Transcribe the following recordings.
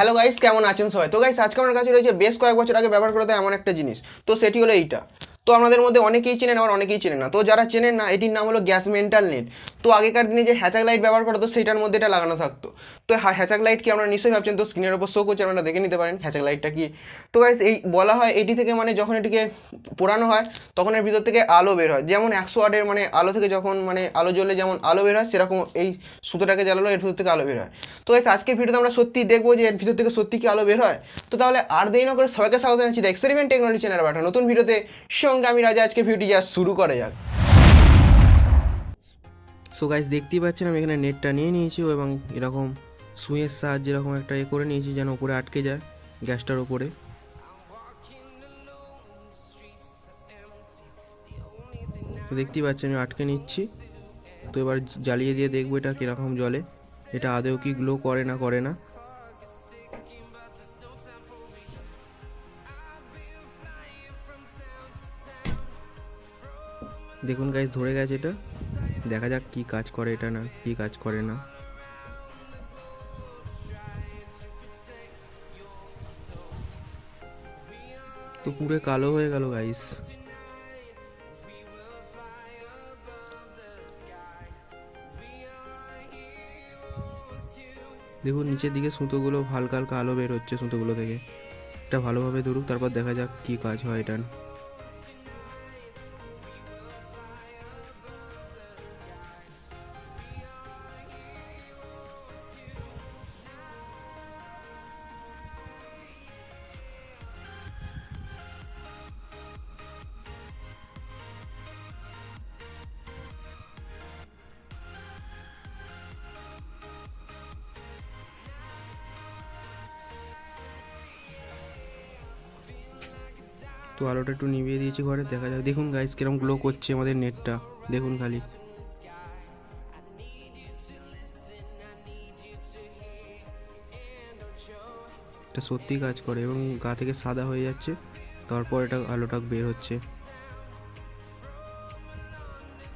Hello guys কেমন আছেন সবাই? তো গাইস আজকে আমার কাছে রয়েছে বেশ কয়েক বছর আগে ব্যবহার করতে এমন একটা জিনিস। তো সেটি হলো এইটা। তো আমাদের মধ্যে অনেকেই চেনেন, আবার অনেকেই চেনেন না। তো যারা চেনেন না, এটির নাম হলো গ্যাস মেন্টাল নেট। তো আগেকার দিনে যে হ্যাচাক লাইট ব্যবহার করতো সেটার মধ্যে এটা লাগানো থাকতো। তো হ্যাচাক লাইট কি আপনারা নিশ্চয়ই ভাবছেন? তো স্ক্রিনের উপর শো করছে, আপনারা দেখে নিতে পারেন হ্যাচাক লাইটটা কি। তো গাইস এই বলা হয় এটি থেকে মানে যখন এটিকে পোড়ানো হয়, তখন এর ভিতর থেকে আলো বের হয়। যেমন একশো ওয়াটের মানে আলো থেকে যখন মানে আলো জ্বলে যেমন আলো বের হয়, সেরকম এই সুতোটাকে জ্বালালো, এর ভিতর থেকে আলো বের হয়। তো গাইস আজকের ভিডিওতে আমরা সত্যি দেখব যে এর ভিতর থেকে সত্যি কি আলো বের হয়। তো তাহলে আর দেরি না করে সবাইকে স্বাগত জানাচ্ছি এক্সপেরিমেন্ট টেকনোলজি চ্যানেল একটা নতুন ভিডিওতে। সঙ্গে আমি রাজা আজকে ভিডিওটি যা শুরু করা যাক। সো গাইস দেখতেই পাচ্ছেন, আমি এখানে নেটটা নিয়ে নিয়েছি এবং এরকম সুইয়ের সাহায্যে এরকম একটা এ করে নিয়েছি যেন উপরে আটকে যায় গ্যাসটার উপরে। দেখতেই পাচ্ছেন, আমি আটকে নিচ্ছি। তো এবার জ্বালিয়ে দিয়ে দেখব এটা কীরকম জলে। এটা আদেও কি গ্লো করে না করে না। দেখুন গাইস ধরে গেছে এটা। দেখা যাক কি কাজ করে এটা না, কি কাজ করে না। তো পুরো কালো হয়ে গেল গাইস দেখুন, নিচের দিকে সুতোগুলো হালকা হালকা আলো বের হচ্ছে সুতোগুলো থেকে। এটা ভালোভাবে ধরুক, তারপর দেখা যাক কি কাজ হয় এটার তো আলোটা একটু নিভিয়ে দিয়েছি ঘরে, দেখা যাক। দেখুন গাইস কিরম গ্লো করছে আমাদের নেটটা। দেখুন খালি। এটা সত্যি কাজ করে এবং গা থেকে সাদা হয়ে যাচ্ছে, তারপর এটা আলোটা বের হচ্ছে।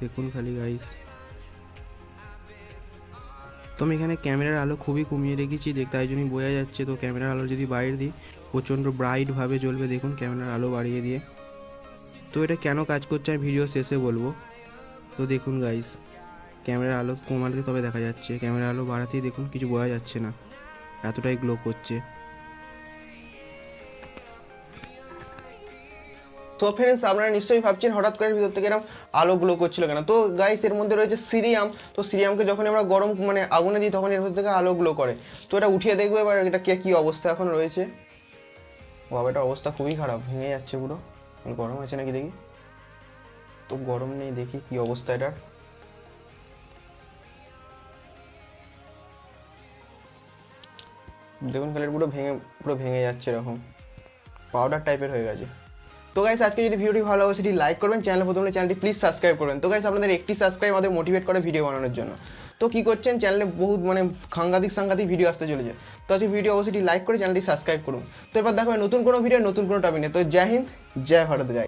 দেখুন খালি গাইস তো আমি এখানে ক্যামেরার আলো খুবই কমিয়ে রেখেছি, দেখ, তাই জন্যই বোঝা যাচ্ছে। তো ক্যামেরার আলো যদি বাইরে দিই, প্রচণ্ড ব্রাইটভাবে জ্বলবে, দেখুন ক্যামেরার আলো বাড়িয়ে দিয়ে। তো এটা কেন কাজ করছে আমি ভিডিও শেষে বলব। তো দেখুন গাইস ক্যামেরার আলো কমালে তবে দেখা যাচ্ছে। ক্যামেরার আলো বাড়াতেই দেখুন, কিছু বোঝা যাচ্ছে না। এতটাই গ্লো করছে। তো ফ্রেন্ডস আপনারা নিশ্চয়ই ভাবছেন হঠাৎ করে ভিতর থেকে এরকম আলো গ্লো করছিল কেন? তো গাইস এর মধ্যে রয়েছে সিরিয়াম। তো সিরিয়ামকে যখন আমরা গরম মানে আগুনে দিই তখন এর মধ্যে থেকে আলো গ্লো করে। তো এটা উঠিয়ে দেখব, এবার এটা কে, কী অবস্থা এখন রয়েছে? বাবা, এটা অবস্থা খুবই খারাপ। ভেঙে যাচ্ছে পুরো। গরম আছে নাকি দেখি? তো গরম নেই, দেখি কি অবস্থা এটার। দেখুন, খালি পুরো ভেঙে পুরো ভেঙে যাচ্ছে এরকম। পাউডার টাইপের হয়ে গেছে। তো গাইস আজকে যদি ভিডিওটি ভালো লাগে, সেটি লাইক করবেন। চ্যানেল প্রথমে চ্যানেলটি প্লিজ সাবস্ক্রাইব করবেন। তো গাইস আপনাদের একটি সাবস্ক্রাইব আমাদের মোটিভেট করে ভিডিও বানানোর জন্য। তো কী করছেন? চ্যানেলে বহুত মানে সাংঘাতিক সাংঘাতিক ভিডিও আসতে চলেছে। তো আজকে ভিডিও অবশ্যই লাইক করে চ্যানেলটি সাবস্ক্রাইব করুন। তো এবার দেখো, নতুন কোনো ভিডিও নতুন কোনো টপিক নিয়ে। তো জয় হিন্দ, জয় ভারত গাই